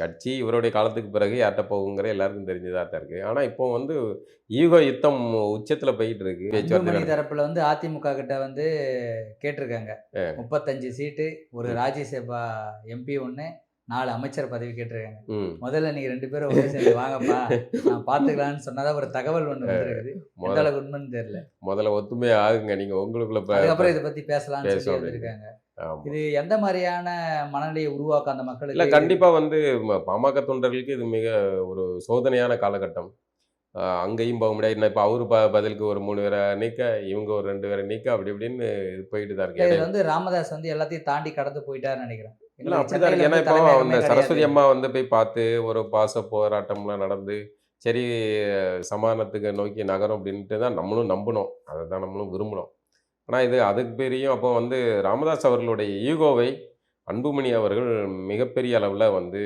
கட்சி இவருடைய காலத்துக்கு பிறகு யார்கிட்ட போகுங்கிற எல்லாருக்கும் தெரிஞ்சதாக தான் இருக்குது ஆனால் இப்போ வந்து ஈகோ யுத்தம் உச்சத்தில் போயிட்டு இருக்கு அன்புமணி தரப்புல வந்து அதிமுக கிட்ட வந்து கேட்டிருக்காங்க. முப்பத்தஞ்சு சீட்டு ஒரு ராஜ்யசபா எம்பி ஒன்று நாலு அமைச்சர் பதவி கேட்டிருக்காங்க. முதல்ல நீங்க ரெண்டு பேரும் ஒரே சேர்ந்து வாங்கப்பா நான் பாத்துக்கலாம்னு சொன்னதா ஒரு தகவல் ஒண்ணு வந்திருக்குது. எந்த அளவுக்கு உண்மைன்னு தெரியல. முதல்ல ஒத்துமையா ஆகுங்க நீங்கள் உங்களுக்குள்ள அதுக்கப்புறம் இதை பத்தி பேசலாம்னு சொல்லி வந்திருக்காங்க. இது எந்த மாதிரியான மனநிலையை உருவாக்கும் அந்த இல்ல மக்களுக்கு கண்டிப்பா வந்து பாமக தொண்டர்களுக்கு இது மிக ஒரு சோதனையான காலகட்டம். அங்கேயும் போக முடியாது. இப்போ அவரு ப பதிலுக்கு ஒரு மூணு பேரை நீக்க இவங்க ஒரு ரெண்டு பேரை நீக்க அப்படி இப்படின்னு இது போயிட்டு தான் இருக்கு. இடையில. வந்து ராமதாஸ் வந்து எல்லாத்தையும் தாண்டி கடந்து போயிட்டாருன்னு நினைக்கிறேன். இல்ல அப்படிதான் ஏன்னா இப்போ அந்த சரஸ்வதி. அம்மா வந்து போய் பார்த்து ஒரு பாச போராட்டம்லாம் நடந்து சரி சமாதானத்துக்கு நோக்கி நகரும் அப்படின்ட்டு தான் நம்மளும் நம்பினோம் அதை தான் நம்மளும் விரும்பினோம் ஆனால் இது அதுக்கு பெரியும் அப்போ வந்து ராமதாஸ் அவர்களுடைய ஈகோவை அன்புமணி அவர்கள் மிகப்பெரிய அளவில் வந்து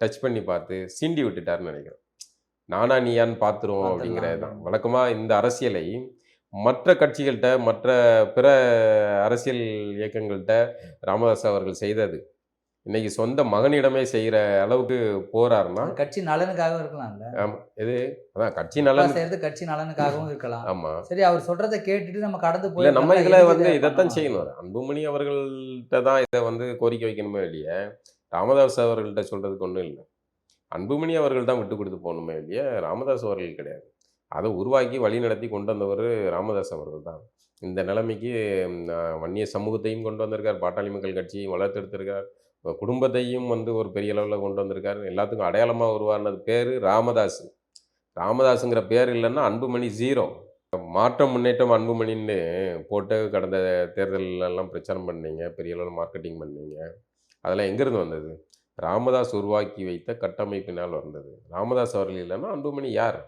டச் பண்ணி பார்த்து சீண்டி விட்டுட்டாருன்னு நினைக்கிறேன். நானா நீயான்னு பார்த்துருவோம் அப்படிங்கிறது தான் வழக்கமாக இந்த அரசியலை மற்ற கட்சிகள்கிட்ட மற்ற பிற அரசியல் இயக்கங்கள்கிட்ட ராமதாஸ் அவர்கள் செய்தது. இன்னைக்கு சொந்த மகனிடமே செய்கிற அளவுக்கு போறாருன்னா கட்சி நலனுக்காகவும் இருக்கலாம்ல. ஆமாம் இது அதான் கட்சி நலன். செய்யறது கட்சி நலனுக்காகவும் இருக்கலாம். ஆமாம் சரி அவர் சொல்றதை கேட்டுட்டு நம்ம கடந்து இல்லை நம்ம. இதில் வந்து இதை இதைத்தான்? செய்யணும். அன்புமணி அவர்கள்ட்ட தான் இதை வந்து கோரிக்கை வைக்கணுமே இல்லைய ராமதாஸ் அவர்கள்ட்ட சொல்றதுக்கு ஒன்றும் இல்லை. அன்புமணி அவர்கள் தான் விட்டு கொடுத்து போகணுமே இல்லைய ராமதாஸ் அவர்கள் கிடையாது. அதை உருவாக்கி வழி நடத்தி கொண்டு வந்தவர் ராமதாஸ் அவர்கள் தான் இந்த நிலைமைக்கு வன்னிய சமூகத்தையும் கொண்டு வந்திருக்கார். பாட்டாளி மக்கள் கட்சியையும் வளர்த்தெடுத்திருக்கார். குடும்பத்தையும் வந்து ஒரு பெரிய அளவில் கொண்டு வந்திருக்கார். எல்லாத்துக்கும் அடையாளமாக உருவானது பேர் ராமதாஸ். ராமதாஸுங்கிற பேர் இல்லைன்னா அன்புமணி ஜீரோ மாற்றம் முன்னேற்றம் அன்புமணின்னு போட்டு கடந்த தேர்தலெல்லாம் பிரச்சாரம் பண்ணீங்க. பெரிய அளவில் மார்க்கெட்டிங் பண்ணீங்க. அதெல்லாம் எங்கேருந்து வந்தது? ராமதாஸ் உருவாக்கி வைத்த கட்டமைப்பினால் வந்தது. ராமதாஸ் அவர்கள் இல்லைன்னா அன்புமணி யார்?